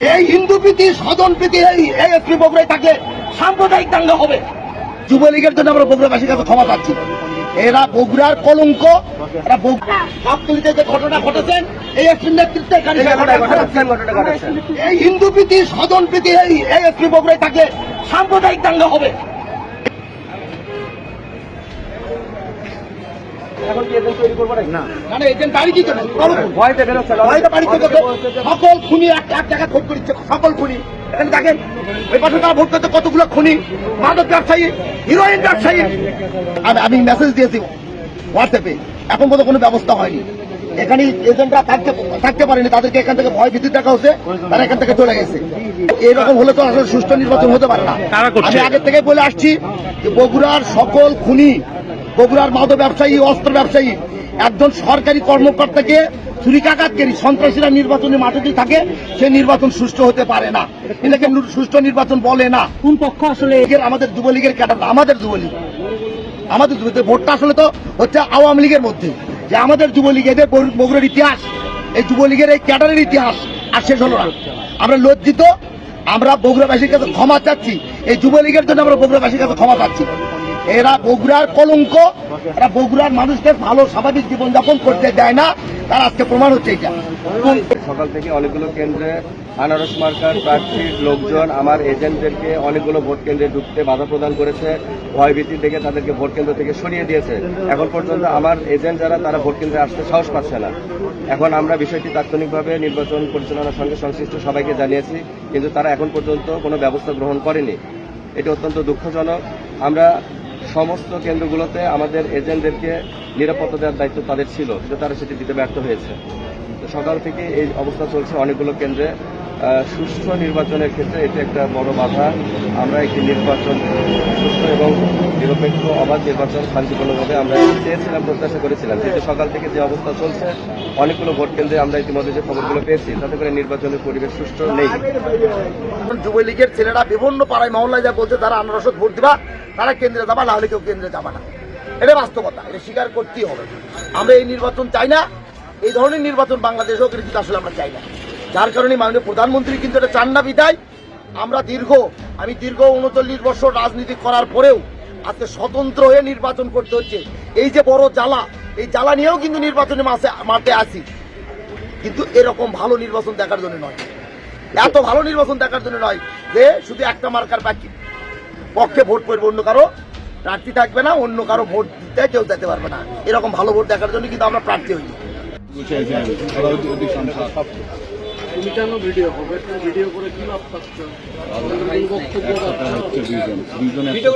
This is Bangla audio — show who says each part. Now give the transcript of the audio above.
Speaker 1: এই হিন্দু প্রীতি সদন প্রীতি এই এএসপি বগুড়ায় থাকলে সাম্প্রদায়িক দাঙ্গা হবে। যুবলীগের জন্য আমরা বগুড়াবাসীর কাছে ক্ষমা চাচ্ছি এরা বগুড়ার কলঙ্ক এরা বগুড়া যে ঘটনা ঘটেছেন এই এএসপির নেতৃত্বে। এই হিন্দু প্রীতি সদন প্রীতি এই এএসপি বগুড়ায় থাকলে সাম্প্রদায়িক দাঙ্গা হবে।
Speaker 2: এখন কি এজেন্ট তৈরি করব না।
Speaker 1: মানে এজেন্ট বাড়ি দিত না
Speaker 2: ভয়তে বেরোচ্ছে
Speaker 1: ভয়তে বাড়ি থেকে সকল খুনি এক এক জায়গায় ভোট সকল খুনি। এখানে দেখেন ওই পাশে তারা ভোট করতে কতগুলো খুনি? মাদক ব্যবসায়ী হিরোইন ব্যবসায়ী। আমি আমি মেসেজ দিয়েছি হোয়াটসঅ্যাপে এখন পর্যন্ত কোনো ব্যবস্থা হয়নি। এখানে এজেন্টরা থাকতে থাকতে পারেনি। তাদেরকে এখান থেকে ভয় ভীতি দেখা হচ্ছে তারা এখান থেকে চলে গেছে। এরকম হলে তো আসলে সুষ্ঠু নির্বাচন হতে পারে না। আমি আগে থেকে বলে আসছি যে বগুড়ার সকল খুনি বগুড়ার মাদক ব্যবসায়ী অস্ত্র ব্যবসায়ী একজন সরকারি কর্মকর্তাকে ছুরিকাঘাতকারী সন্ত্রাসীরা নির্বাচনে মাঠে যদি থাকে সে নির্বাচন সুষ্ঠু হতে পারে না। এটাকে সুষ্ঠু নির্বাচন বলে না।
Speaker 2: কোন পক্ষ আসলে
Speaker 1: আমাদের যুবলীগের ক্যাডার আমাদের যুবলীগ। আমাদের ভোটটা আসলে তো হচ্ছে আওয়ামী লীগের মধ্যে। যে আমাদের যুবলীগ এদের বগ- বগুড়ার ইতিহাস এই যুবলীগের এই ক্যাডারের ইতিহাস আর শেষ হলো না। আমরা লজ্জিত আমরা বগুড়াবাসীর কাছে ক্ষমা চাচ্ছি এই যুবলীগের জন্য আমরা বগুড়াবাসীর কাছে ক্ষমা চাচ্ছি। এরা বগুড়ার কলঙ্ক, এরা বগুড়ার মানুষদের ভালো স্বাভাবিক জীবনযাপন করতে দেয় না, তার আজকে প্রমাণ হচ্ছে এটা
Speaker 3: সকাল থেকে অনেকগুলো কেন্দ্রে আনারস মার্কার প্রার্থীর লোকজন, আমার এজেন্টদেরকে অনেকগুলো ভোট কেন্দ্রে ঢুকতে বাধা প্রদান করেছে, ভয়ভীতি থেকে তাদেরকে ভোট কেন্দ্র থেকে সরিয়ে দিয়েছে। এখন পর্যন্ত আমার এজেন্ট যারা, তারা ভোট কেন্দ্রে আসতে সাহস পাচ্ছে না। এখন আমরা বিষয়টি তাৎক্ষণিকভাবে নির্বাচন পরিচালনার সঙ্গে সংশ্লিষ্ট সবাইকে জানিয়েছি, কিন্তু তারা এখন পর্যন্ত কোনো ব্যবস্থা গ্রহণ করেনি। এটি অত্যন্ত দুঃখজনক। আমরা সমস্ত কেন্দ্রগুলোতে আমাদের এজেন্টদেরকে নিরাপত্তা দেওয়ার দায়িত্ব তাদের ছিল, কিন্তু তারা সেটি দিতে ব্যর্থ হয়েছে। সকাল থেকে এই অবস্থা চলছে অনেকগুলো কেন্দ্রে। সুষ্ঠু নির্বাচনের ক্ষেত্রে এটি একটা বড় বাধা। আমরা একটি নির্বাচন, সুষ্ঠু এবং নিরপেক্ষ, অবাধ নির্বাচন শান্তিপূর্ণভাবে আমরা চেয়েছিলাম, প্রত্যাশা করেছিলাম। কিন্তু সকাল থেকে যে অবস্থা চলছে, অনেকগুলো ভোট কেন্দ্রে আমরা ইতিমধ্যে যে খবরগুলো পেয়েছি, তাতে করে নির্বাচনের পরিবেশ সুষ্ঠু নেই।
Speaker 1: যুবলীগের ছেলেরা বিভিন্ন পাড়ায় মহল্লায় যা বলছে, তারা আনারসত ভোট দিবা। তারা কেন্দ্রে যাবা, না হলে কেউ কেন্দ্রে যাবা না। এটা বাস্তবতা, এটা স্বীকার করতেই হবে। আমরা এই নির্বাচন চাই না, এই ধরনের নির্বাচন বাংলাদেশ হোক কিন্তু আসলে আমরা চাই না। যার কারণে মাননীয় প্রধানমন্ত্রী কিন্তু এটা চান না বিদায়। আমরা দীর্ঘ, আমি দীর্ঘ উনচল্লিশ বছর রাজনীতি করার পরেও আজকে স্বতন্ত্র হয়ে নির্বাচন করতে হচ্ছে। এই যে বড় জ্বালা, এই জ্বালা নিয়েও কিন্তু নির্বাচনে মাসে, মাঠে আসি কিন্তু এরকম ভালো নির্বাচন দেখার জন্য নয়। এত ভালো নির্বাচন দেখার জন্য নয় যে শুধু একটা মার্কার বাকি। পক্ষে ভোট করবে অন্য কারও প্রার্থী থাকবে না অন্য কারও ভোট দিতে কেউ যেতে পারবে না। এরকম ভালো ভোট দেখার জন্য কিন্তু আমরা প্রার্থী হইনি।
Speaker 2: তুমি কেন ভিডিও হবে ভিডিও করে কি লাভ থাকছে ভিডিও